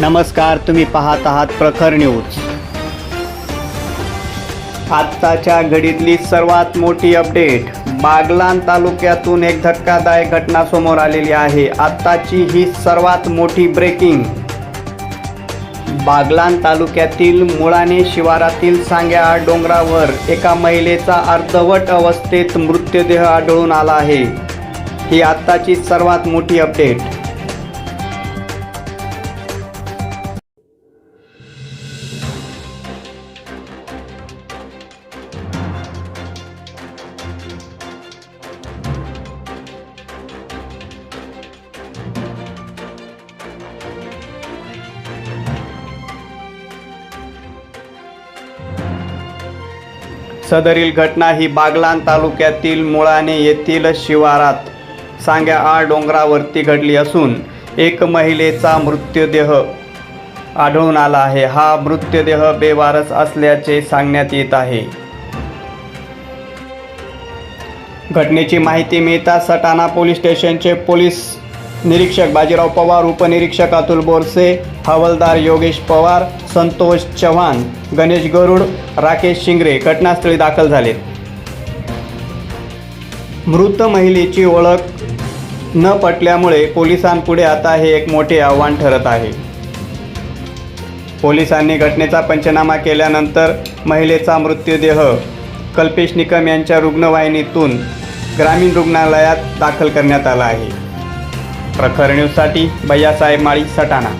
नमस्कार तुम्ही पाहत आहात प्रखर न्यूज. आत्ताच्या घडीतली सर्वात मोठी अपडेट बागलान तालुक्यातून एक धक्कादायक घटना समोर आलेली आहे. आत्ताची ही सर्वात मोठी ब्रेकिंग बागलान तालुक्यातील मुळाने शिवारातील सांग्या डोंगरावर एका महिलेचा अर्धवट अवस्थेत मृतदेह आढळून आला आहे. ही आत्ताची सर्वात मोठी अपडेट. सदरील घटना ही बागलान तालुक्यातील मुळाणे येथील शिवारात सांग्या डोंगरावरती घडली असून एक महिलेचा मृत्यूदेह आढळून आला आहे. हा मृत्यूदेह बेवारस असल्याचे सांगण्यात येत आहे. घटनेची माहिती मिळता सटाणा पोलीस स्टेशनचे पोलीस निरीक्षक बाजीराव पवार उपनिरीक्षक अतुल बोरसे हवालदार योगेश पवार संतोष चव्हाण गणेश गरुड राकेश शिंगरे घटनास्थळी दाखल झालेत मृत महिलेची ओळख न पटल्यामुळे पोलिसांपुढे आता हे एक मोठे आव्हान ठरत आहे. पोलिसांनी घटनेचा पंचनामा केल्यानंतर महिलेचा मृत्यूदेह कल्पेश निकम यांच्या रुग्णवाहिनीतून ग्रामीण रुग्णालयात दाखल करण्यात आला आहे. प्रखर न्यूजसाठी भैयासाहेब माळी सटाणा.